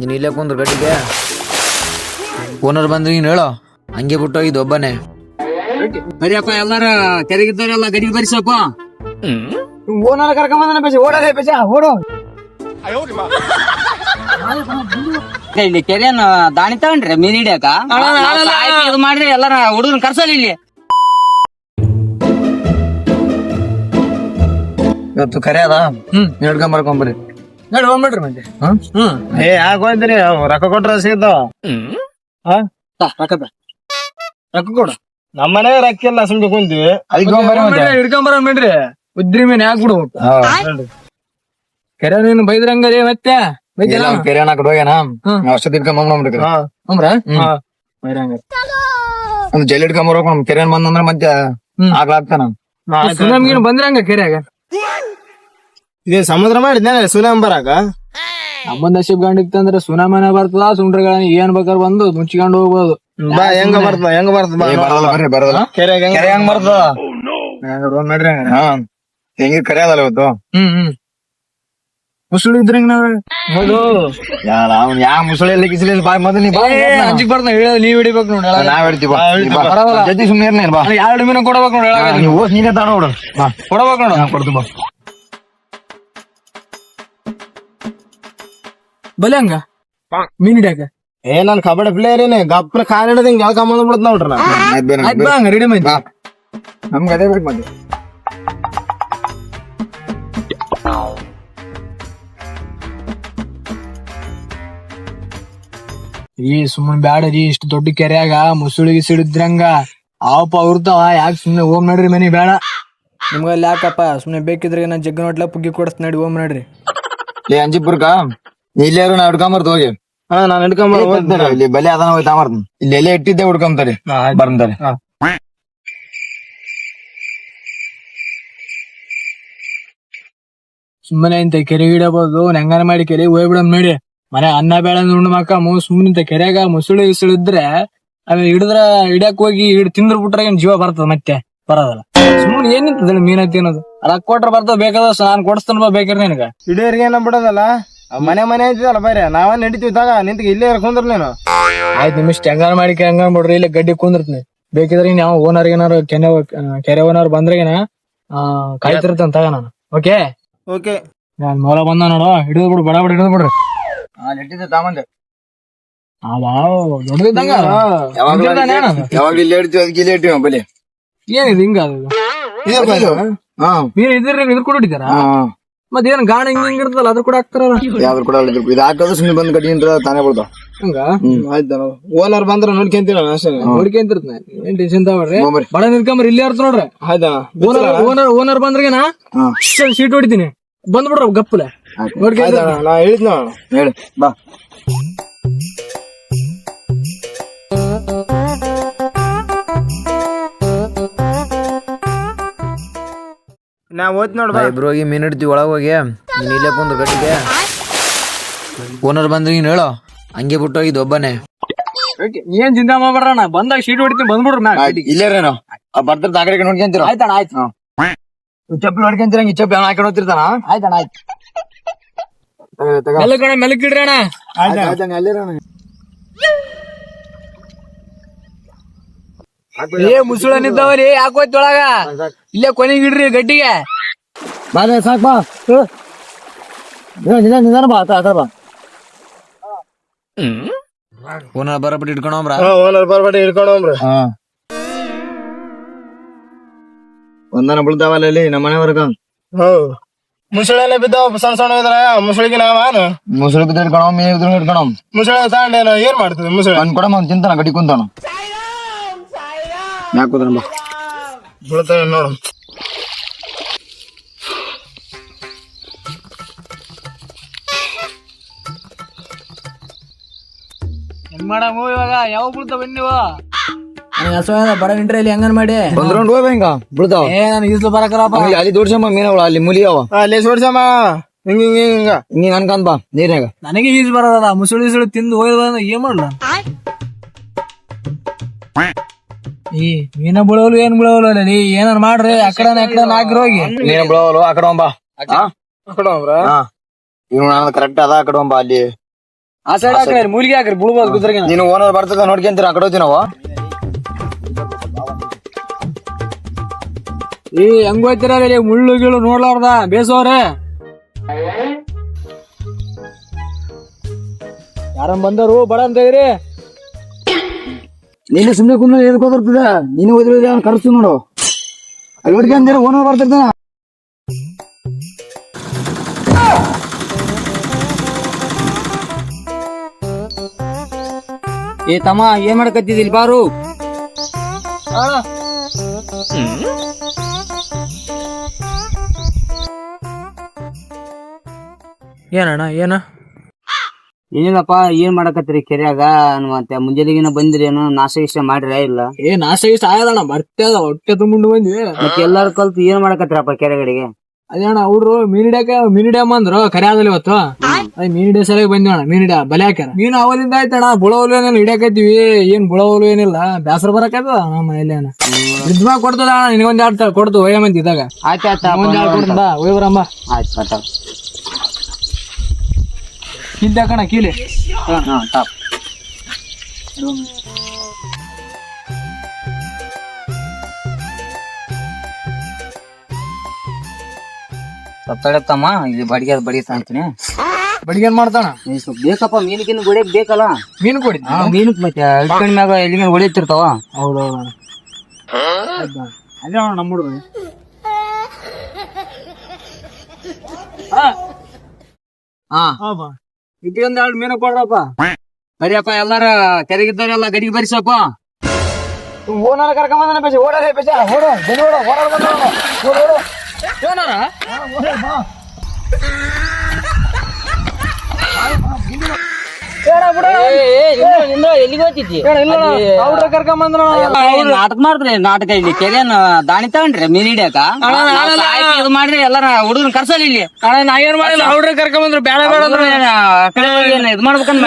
ನೀನು ಇಲ್ಲೇ ಕುಂದ್ರ ಗಟ್ಟಿಗೆ ಓನರ್ ಬಂದ್ರೆ ನೀನು ಹೇಳೋ? ಹಂಗೆ ಬಿಟ್ಟು ಹೋಗಿದ್ದು ಒಬ್ಬನೇ. ಬರಿಯಪ್ಪ ಎಲ್ಲಾರ ಕೆರೆಗಿದ್ದವರೆಲ್ಲ ಗಡಿಗೆ ಬರಿಸಪ್ಪ. ಓನರ್ ಕರ್ಕೊಂಡ್ ಬಂದ್ರೆ ಬೇಸಿ ಓಡೋದೇ ಬೇಜ ಓಡೋ. ಇಲ್ಲಿ ಕೆರೆಯನ್ನ ದಾಣಿ ತಗೊಂಡ್ರಿ ಮೀನ್ ಹಿಡಿಯಾಕ ಇದು ಮಾಡ್ರಿ ಎಲ್ಲಾರ ಹುಡುಗನ್ ಕರ್ಸಲ್ಲ ಇಲ್ಲಿ. ಇವತ್ತು ಕರೆ ಅದ? ಹ್ಮ್ ಹಿಡ್ಕೊಂಡ್ ನೋಡಿ ಹೋಗ್ಬಿಡ್ರಿ ಮಂದಿ. ಹ್ಮ್. ಏ ಯಾಕೆ ಹೋಯ್ತೀರಿ ರೊಕ್ಕ ಕೊಟ್ರ ಸಿಗ್ತಾವ ರೊಕ್ಕ ಬೇ- ರೊಕ್ಕ ಕೊಡು. ನಮ್ಮ ಮನೆ ರೊಕ್ಕ ಇಲ್ಲ ಸುಮ್ನೆ ಕುಂತೀವಿ ಮತ್ತೆ ಹಿಡ್ಕೊಂಬರ ಬಿಡ್ರಿ ಉದ್ರಿ ಮೀನ್ ಯಾಕೆ ಬಿಡು ಕೆರೆ ನೀನು ಬೈದ್ರಂಗರಿ ಮತ್ತೆ? ಇಲ್ಲ, ಅವ್ನ್ ಕೆರೆ ಅನ್ನಕ್ ಹೋಗ್ಯಾನ ಅಷ್ಟ ತಿಳ್ಕೊಂಡ್ ಬಂದ್ಬಿಡ್ರಿ ಅಂದ್ರ ಒಂದು ಜೈಲ್ ಹಿಡ್ಕೊಂಬರ್ ಬರ್ಬೇಕು ನಮ್ ಕೆರೆ ಬಂದಂದ್ರ ಮತ್ತೆ ಆಗ್ಲಾಗ್ತಾನ. ಸುನಾಮಿಗಿನ ಬಂದ್ರಂಗ ಕೆರೆಯಾಗ? ಇದು ಸಮುದ್ರ ಮಾಡಿದ್ನ ಸುನಾಮ್ ಬರಾಕ ನಮ್ಮ ನಶೀಬ್ ಗಂಡಿತ್ತಂದ್ರೆ ಸುನಾಮಿನ ಬರ್ತದ ಸುಂಡ್ರಗಳನ್ನ ಏನ್ ಬೇಕಾರ ಬಂದು ಮುಚ್ಕೊಂಡು ಹೋಗ್ಬೋದು. ಬಾ ಹೆಂಗ ಬರ್ತದ ಹೆಂಗ ಬರ್ತದ ಬರಲ್ಲ ಬರ್ರಿ ಬರಲ್ಲ. ಕೆರೆಯಾಗ ಹೆಂಗ ಕೆರೆ ಹೆಂಗ್ ಬರ್ತದ? ನೋಡ್ರಿ ಹಾ. ಹೆಂಗಿ ಕರೆ ಅದಲ್ಲ ಇವತ್ತು? ಹ್ಮ್ ಹ್ಮ್. ಮುಸುಳು ಇದ್ರಂಗ ನಾವ್? ಹೌದು ಯಾರ ಅವ್ನ್ ಯಾ ಮುಸುಳಿ ಎಲ್ಲ ಕಿಸಲಿ ಬಾ ಮೊದಲು ನೀ ಬಾ ಅಂಜಿಕ್ ಬರ್ತ ಹೇಳ ನೀವ್ ಹಿಡಿಬೇಕು ನೋಡಿ. ನಾವ್ ಹೇಳ್ತೀವಿ ಬಾ. ನೀ ಬಾ. ಬರವಲ್ಲ. ಜೊತೆ ಸುಮ್ಮನೆ ಇರ್ನೇನ್ ಬಾ. ಎರಡು ಮೀನು ಕೊಡ್ಬೇಕು ನೋಡಿ ಹೇಳಾಗ. ನೀವು ನೀನೇ ತಾಣ ನೋಡು ಬಾ. ಕೊಡ್ಬೇಕು ನೋಡು. ಕೊಡ್ತು ಬಾ. ಬಲೆ ಹಂಗ ಮೀನ್ ಹಿಡಿಯಾಕ ಏ ನಾನು ಕಬಡ್ಡಿ ಪ್ಲೇಯರ್ ಏನೇ ಗಪ್ನ ಕಾಲ್ ಹಿಡಿದ ಯಾವ ಕಮ್ಮಿ ಬಂದ್ಬಿಡ್ತ ನೋಡ್ರಿ ನಾನು. ಆಯ್ತ್ ಬಾ ಹಂಗ ರೆಡಿ ಮೈತಿ ಬಾ. ನಮ್ಗೆ ಅದೇ ಬಿಡ್ ಮತ್ತೆ. ಈ ಸುಮ್ಮನೆ ಬ್ಯಾಡರಿ ಇಷ್ಟು ದೊಡ್ಡ ಕೆರೆಯಾಗ ಮುಸುಳಿಗೆ ಸಿಡಿದ್ರಂಗ ಅವಪ್ಪ ಅವ್ರತಾವ ಯಾಕೆ ಸುಮ್ನೆ ಹೋಗ್ ನಡ್ರಿ ಮನಿ ಬೇಡ ನಿಮ್ಗಲ್ಲಿ ಯಾಕಪ್ಪ ಸುಮ್ನೆ ಬೇಕಿದ್ರೆ ನಾ ಜಗ್ಗ ನೋಟ್ಲ ಪುಗ್ಗಿ ಕೊಡಸ್ ನಡಿ ಹೋಗ್ ನಡ್ರಿ. ಏ ಅಂಜಿಪುರ್ಕ ಇಲ್ಲಾರು ನಾ ಹಿಡ್ಕೊಂಬರ್ತ ಹೋಗಿ. ಹಾ ನಾನು ಹಿಡ್ಕೊಂಡ್ ಇಲ್ಲಿ ಬಲೆ ಅದನ್ನ ಹೋಯ್ತಾ ಮಾಡ್ತೀನಿ. ಇಲ್ಲಿ ಎಲೆ ಇಟ್ಟಿದ್ದೆ ಹುಡ್ಕೊಂತಾರೆ. ಬರ್ತಾರೆ. ಸುಮ್ಮನೆ ಇಂತ ಕೆರೆ ಇಡಬಹುದು ಹೆಂಗಾರ ಮಾಡಿ ಕೆರೆ ಹೋಗ್ಬಿಡೋದ್ ನೋಡಿ. ಮನೆ ಅನ್ನ ಬೇಡ ಉಂಡು ಮಕ್ಕ ಮೂ ಸುಮ್ಮನೆ ಇಂತ ಮುಸುಳು ಗಿಸುಳು ಇದ್ರೆ ಅವ್ ಹಿಡಿದ್ರ ಹಿಡಿಯಕ್ ಹೋಗಿ ಹಿಡ್ ತಿಂದ್ರ ಬಿಟ್ರೆ ಏನ್ ಜೀವ ಬರ್ತದ ಮತ್ತೆ? ಬರೋದಲ್ಲ. ಸುಮ್ಮನೆ ಏನ್ ಮೀನ್ ಮೀನ ತಿನ್ನೋದು? ರೊಕ್ಕ ಕೊಟ್ರ ಬರ್ತದ ಬೇಕಾದ ನಾನ್ ಕೊಡಿಸ್ತಾನ ಬಾ ಬೇಕಾದ್ರೆ ನಿನಗ. ಹಿಡಿಯೋರ್ಗೆ ಏನ ಬಿಡೋದಲ್ಲ? ಮನೆ ಮನೆ ಅಂತಿದಲ್ಲ ಬೇರೆ ನಾವ ನಡಿತೀವಿ ತಗ ನಿಂತ ಇಲ್ಲೇ ಕುಂದ್ರ ನೀನು. ಆಯ್ತು ನಿಮಿಷ ಹೆಂಗಾರ ಮಾಡಿ ಹೆಂಗಾರ ಬಿಡ್ರಿ ಇಲ್ಲಿ ಗಡ್ಡಿ ಕುಂದಿರ್ತೀನಿ. ಬೇಕಿದ್ರೆ ಯಾವ ಓನರ್ ಏನಾರು ಕೆನೆ ಕೆರೆ ಓನರ್ ಬಂದ್ರೆ ಬಂದ್ರೆಗಿನ ಕಾಯ್ತಿರ್ತಂತ ತಗ ನಾನು. ಓಕೆ ಓಕೆ ನಾನ್ ಮೊಲ ಬಂದ ನೋಡು ಹಿಡಿದು ಬಿಡು ಬಡ ಬಡ ಹಿಡಿದು ಬಿಡ್ರಿ. ಹಾ ಇಟ್ಟಿದ್ದೆ ತಾಮಂದೆ. ದೊಡ್ಡದಿದ್ದಂಗ ಯಾವಾಗ್ಲೂ ಇಲ್ಲಿ ಇಡ್ತೀವಿ ಅದಕ್ಕೆ ಇಲ್ಲಿ ಇಟ್ಟಿವಿ ಬಲಿ ಏನಿದೆ ಹಿಂಗ ಅದು? ಹಾ. ನೀನ್ ಇದ್ರ ಇದ್ರ ಕೂಡ ಹಿಡಿತಾರ ಮತ್ ಏನ್ ಗಾಣ ಹಿಂಗ್ ಹಿಂಗ್ ಇರ್ತದಲ್ಲ ಅದ್ರ ಕೂಡ ಹಾಕ್ತಾರಲ್ಲ? ಯಾವ್ದು ಕೂಡ ಅಲ್ಲ ಇದು ಹಾಕೋದು ಸುಮ್ಮನೆ ಬಂದು ಕಟ್ಟಿ ಅಂತ ತಾನೇ ಬಿಡ್ತಾವ ಹಂಗ? ಆಯ್ತು ಓನರ್ ಬಂದ್ರ ನೋಡ್ಕೊಂತೀರ ಅಷ್ಟೇ. ನೋಡ್ಕೊಂತಿರ್ತನೆ ಏನ್ ಟೆನ್ಷನ್ ತಗೊಳ್ರಿ ಹೋಗ್ಬರ್ರಿ. ಬಡ ನಿಂತ್ಕೊಂಬ್ರಿ ಇಲ್ಲೇ ಇರ್ತ ನೋಡ್ರಿ. ಆಯ್ತಾ ಓನರ್ ಓನರ್ ಓನರ್ ಬಂದ್ರಿಗೆನ ಹಾ. ಸೀಟ್ ಹೊಡಿತೀನಿ. ಬಂದ್ಬಿಡ್ರ ಗಪ್ಪಲೆ. ನೋಡ್ಕೊಂತ ಆಯ್ತಾ ನಾ ಹೇಳಿದ್ನ ಹೇಳು ಬಾ. ನಾ ಓದ್ ನೋಡ್ ಬಾ. ಇಬ್ರು ಹೋಗಿ ಮೀನ್ ಹಿಡ್ತೀವಿ ಒಳಗೆ ಹೋಗಿ. ನೀನ್ ಇಲ್ಲೇ ಕುಂದ್ರ ಗಟ್ಟಿಗೆ. ಓನರ್ ಬಂದ್ರೆ ನೀನು ಹೇಳೋ. ಹಂಗೆ ಬಿಟ್ಟು ಹೋಗಿದ್ದು ಒಬ್ಬನೇ ಏನ್ ಚಿಂತೆ ಮಾಡ್ಬೇಡ್ರಣ ಬಂದಾಗ ಶೀಟ್ ಹೊಡಿತೀನಿ ಬಂದ್ಬಿಡ್ರಿ ನಾ ಇಲ್ಲೇರೇನು ಬರ್ತಾರೆ ಆ ಕಡೆ ನೋಡ್ಕೊಂತೀರ ಆಯ್ತಣ್ಣ ಆಯ್ತು ಚಪ್ಪಲಿ ನೋಡ್ಕೊಂತೀರ ಹಂಗೆ ಚಪ್ಪಲಿ ಹಾಕಿ ಹೋಗ್ತಿರ್ತಾನ? ಆಯ್ತಣ್ಣ ಆಯ್ತು. ಆಯ್ತಣ್ಣ ಅಣ್ಣ. ಏ ಮುಸುಳ ನಿಂತಾವ್ರಿ ಯಾಕೋಯ್ತು ಒಳಗ? ಇಲ್ಲೇ ಕೊನೆಗಿಡ್ರಿ ಗಡ್ಡಿಗೆ. ಬಾಲೆ ಸಾಕ್ ಬಾ ನಿಧಾನ ನಿಧಾನ ಬಾ ಆತ ಬಾ ಓನರ್ ಬರಬಿಟ್ಟು ಇಟ್ಕೊಂಡ್ರ ಓನರ್ ಬರ್ಬೇಡಿ ಹಿಡ್ಕೊಂಡು ಹೋಗ್ರಿ ಹಾ ಒಂದನ ಬೀಳ್ತಾವಲ್ಲ ಇಲ್ಲಿ ನಮ್ಮ ಮನೆವರ್ಗ ಹೌದು ಮುಸುಳೆಲ್ಲ ಬಿದ್ದಾವ ಸಣ್ಣ ಸಣ್ಣ ಇದ್ರ ಮುಸುಳಿಗೆ ನಾವಾನು ಮುಸುಳಿ ಬಿದ್ದು ಹಿಡ್ಕೊಳ ಮೀನ್ ಬಿದ್ದು ಹಿಡ್ಕೊಳ ಮುಸುಳೆ ತಗೊಂಡೇನು ಏನ್ ಮಾಡ್ತದೆ ಮುಸುಳೆ? ಅವ್ನ್ ಕೊಡಮ್ಮ ಅವ್ನ್ ತಿಂತಾನ ಗಡಿ ಕುಂತಾನ ಯಾಕೆ ಕೂತಾನ ಬಾ ಬೀಳ್ತಾವೆ ನೋಡು. ಹೆಂಗ್ ಮಾಡಮ್ಮ ಇವಾಗ ಯಾವ ಬೀಳ್ತಾವ ಬನ್ನಿ ನೀವು? ಬಡ ನಿಂಟ್ರೆ ಇಲ್ಲಿ ಹೆಂಗನ್ ಮಾಡಿ? ಬಂದ್ರೊಂಡ್ ಹೋದ ಹಿಂಗ ಬಿಡ್ತಾವ ಏ ನಾನು ಈಸ್ಲು ಬರಕರಪ್ಪ. ಅಲ್ಲಿ ಅಲ್ಲಿ ದೊಡ್ಸಮ್ಮ ಮೀನವಳ ಅಲ್ಲಿ ಮುಲಿಯವ ಅಲ್ಲಿ ಸೋಡ್ಸಮ್ಮ ಹಿಂಗ ಹಿಂಗ ಹಿಂಗ ಹಿಂಗ. ಅನ್ಕೊಂಡ್ ಬಾ ನೀರ್ನಾಗ ನನಗೆ ಈಜು ಬರೋದಲ್ಲ ಮುಸುಳಿ ಇಸುಳಿ ತಿಂದು ಹೋಯ್ದ ಏನ್ ಮಾಡ್ಲ? ಈ ಮೀನ ಬೀಳೋಲು ಏನ್ ಬೀಳೋಲು ಅಲ್ಲ ನೀ ಏನಾರ ಮಾಡ್ರಿ ಅಕಡ ಅಕಡ ಹಾಕಿರ ಹೋಗಿ. ನೀನು ಬಿಡೋಲ್ಲ ಆ ಕಡೆ ಹೋಗ್ಬಾ ಕಡೆ ಹೋಗ್ರ ಹಾ ಇವ್ ನಾನು ಕರೆಕ್ಟ್ ಅದ ಆ ಕಡೆ ಹೋಗ್ಬಾ ಅಲ್ಲಿ. ಆ ಸೈಡ್ ಹಾಕ್ರಿ ಮೂಲಿಗೆ ಹಾಕ್ರಿ ಬುಳ್ಬೋದು ಕುದ್ರಿಗೆ ನೀನು ಓನರ್ ಬರ್ತದ ನೋಡ್ಕೊಂತೀರ ಆ ಕಡೆ ಹೋಗ್ತೀವಿ ನಾವು? ಏ ಹೆಂಗ್ ಹೋಯ್ತಿರ ಮುಳ್ಳು ಗಿಳು ನೋಡ್ಲಾರ್ದ ಬೇಸೋರೆ. ಯಾರ ಬಂದರು? ಬಡ ಅಂತ ಇದ್ರಿ. ನೀನು ಸುಮ್ಮನೆ ಕುಂದ್ರೆ ಎದಕ್ಕೆ ಹೋಗಿರ್ತದ ನೀನು ಹೋದ್ರೆ ಕರ್ಸು ನೋಡು. ಅಲ್ಲಿ ಹೊಡ್ಕೊಂತೀರ ಓನರ್ ಬರ್ತಿರ್ತಾನ ಏ ತಮ್ಮ ಏನ್ ಮಾಡಕತ್ತಿದಿಲ್ ಬಾರು? ಏನಣ್ಣ ಏನ? ಏನಿಲ್ಲಪ್ಪ ಏನ್ ಮಾಡಕತ್ತೀರಿ ಕೆರೆಯಾಗ? ಮತ್ತೆ ಮುಂಜಾನೆಗಿನ ಬಂದ್ರಿ ಏನೋ ನಾಶ ಇಷ್ಟ ಮಾಡ್ರಿ ಇಲ್ಲ? ಏ ನಾಶ ಇಷ್ಟ ಆಯದಣ್ಣ ಬರ್ತೇದ ಹೊಟ್ಟೆ ತುಂಬ ಬಂದ್ವಿ ಮತ್ತೆ ಎಲ್ಲಾರು ಕಲ್ತು ಏನ್ ಮಾಡಕತ್ತೀರಪ್ಪ ಕೆರೆಗಡೆಗೆ ಅದೇ ಅಣ್ಣ ಅವ್ರು ಮೀನ್ ಹಿಡ್ಯಾಕ ಮೀನ್ ಹಿಡ್ಯಾಮ ಅಂದ್ರು ಕರ್ಯಾದಲ್ಲಿ ಇವತ್ತು. ಅದೇ ಮೀನ್ ಹಿಡಿಯ ಸರಿಯಾಗಿ ಬಂದ್ವಿ ಅಣ್ಣ ಮೀನ್ ಹಿಡಿಯ ಬಲೆ ಹಾಕ್ಯಾರ. ಮೀನ್ ಅವಲಿಂದ ಆಯ್ತಣ್ಣ ಬುಳವಲು ಏನಿಲ್ಲ ಹಿಡ್ಯಾಕತ್ತೀವಿ ಏನ್ ಬುಳವಲು ಏನಿಲ್ಲ ಬ್ಯಾಸರ ಬರಕದ ನಮ್ಮ ಮನೇಲಿ ಅಣ್ಣ ಮ್ಯಾಗ ಕೊಡ್ತದ ಅಣ್ಣ ನಿನಗೊಂದ್ ಎರಡು ಕೊಡ್ತು ಒಯ್ಯ ಮಂದಿ ಇದ್ದಾಗ. ಆಯ್ತು ಒಂದ್ ಎರಡು ಒಯ್ ಬರಮ್ಮ. ಆಯ್ತು ಆಯ್ತು ಕೀಲಿ ಹಾ ಟಾಪ್ ತಮ್ಮ ಇಲ್ಲಿ ಬಡಿಗೆ ಬಡಿಗೆ ಅಂತೀನಿ. ಬಡಿಗೆ ಏನ್ ಮಾಡ್ತಾನ? ಬೇಕಪ್ಪ ಮೀನು ಬೇಕಪ್ಪ ಮೀನಿಗಿನ ಹೊಡಿಯಕ್ ಬೇಕಲ್ಲ? ಮೀನು ಕೊಡಿ ಮೀನು ಮತ್ತೆ ಅಡ್ಕೊಂಡ್ ಮ್ಯಾಗ ಎಲ್ಲಿಗೆ ಹೊಡಿತಿರ್ತಾವ? ಹೌದೌದು ಅದೇ ನಮ್ಮ ಹುಡುಗ. ಇಟ್ಕೊಂಡ್ ಎರಡು ಮೀನು ಕೊಡ್ರಪ್ಪ. ಬರೀಪ್ಪ ಎಲ್ಲಾರ ಕೆರೆಗಿದ್ದವರೆಲ್ಲ ಗಡಿಗೆ ಬರಿಸಪ್ಪ. ಓನರ್ ಕರ್ಕೊಂಬಂದ ಬೇಸಿ ಓಡೋದೇ ಬೇಜ ಓಡೋ ಜಲ್ದಿ ಓಡೋ ಓಡೋ ಬಂದ ಓಡು. ಓಡು ನಾಟಕ ಮಾಡ್ರಿ ನಾಟಕ ಇಲ್ಲಿ. ಕೆರೆಯನ್ನ ದಾಣಿ ತಗೊಂಡ್ರಿ ಮೀನ್ ಹಿಡಿಯಕ ಇದು ಮಾಡ್ರಿ ಎಲ್ಲಾರ ಹುಡುಗನ್ ಕರ್ಸಲ್ ಇಲ್ಲಿ. ನಾ ಏನ್ ಮಾಡಿಲ್ಲ? ಅವ್ರ ಕರ್ಕೊಂಬಂದ್ರು ಬೇಡ ಬೇಡ ಅಂದ್ರೆ ಇದು ಮಾಡ್ಬೇಕಂದ್.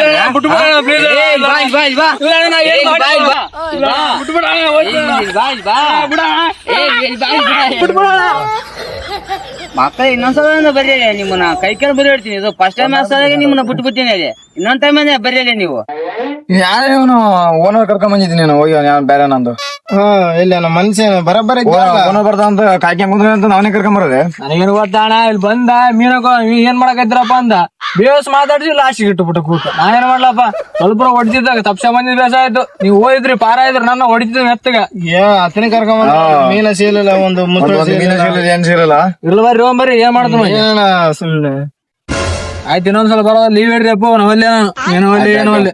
ಬಿಟ್ಬಿಡು ಮಕ್ಕಳ ಇನ್ನೊಂದ್ಸಲ ಬರೀ ನಿಮ್ಮನ್ನ. ಕೈ ಕೆಲ ಬರೀ ಹೇಳ್ತೀನಿ. ಇದು ಫಸ್ಟ್ ಟೈಮ್ ಸಲ ನಿಮ್ಮನ್ನ ಬಿಟ್ಟು ಬಿಟ್ಟಿನಿ ಇನ್ನೊಂದ್ ಟೈಮ್ ಬರೀ ನೀವು. ಯಾರು ಇವನು ಓನರ್ ಕರ್ಕೊಂಡ್ ಬಂದಿದ್ದೀನಿ ನೀನು ಹೋಗಿ ಅವ್ನು ಬೇರೆ ನಂದು. ಹಾ ಇಲ್ಲ ನಮ್ಮ ಮನುಷ್ಯ ಬರಬ್ಬರ ಓನರ್ ಬರ್ತಾ ಅಂತ ಕಾಯ್ಕೊಂಡ್ ಕುಂದ್ರೆ ಅಂತ ನಾವೇ ಕರ್ಕೊಂಡ್ ಬರೋದೆ. ನನಗೇನು ಗೊತ್ತಾಣ ಇಲ್ಲಿ ಬಂದ ಮೀನಕ್ಕ ಏನ್ ಮಾಡಕತ್ತಿರಪ್ಪ ಅಂದ. ಬೇಸ್ ಮಾತಾಡ್ಸಿ ಲಾಸ್ಟಿಗೆ ಇಟ್ಟುಬಿಟ್ಟು ಕೂತ. ನಾ ಏನ್ ಮಾಡ್ಲಪ್ಪ ಸ್ವಲ್ಪ ಹೊಡಿತಿದ್ದಾಗ ತಪ್ಸ ಬಂದಿದ್ ಬೇಸ ಆಯ್ತು. ನೀವು ಹೋಯ್ದ್ರಿ ಪಾರ ಇದ್ರಿ ನನ್ನ ಹೊಡಿತಿದ್ ಮೆತ್ತಗ. ಏ ಅತನೇ ಕರ್ಕೊಂಬಂದ ಮೀನ ಸೀಲಿಲ್ಲ ಒಂದು ಮುತ್ತು ಏನ್ ಸಿಗಲ್ಲ ಇಲ್ಲ ಬರ್ರಿ ಹೋಗ್ ಬರ್ರಿ ಏನ್ ಮಾಡ್ತಾನ ಸುಮ್ನೆ? ಆಯ್ತು ಇನ್ನೊಂದ್ಸಲ ಬರೋ ಲೀವ್ ಹೇಳ್ರಿ ಅಪ್ಪ ನಾವಲ್ಲೇ ಏನು ಒಲ್ಲೆ ಏನು ಒಲ್ಲೆ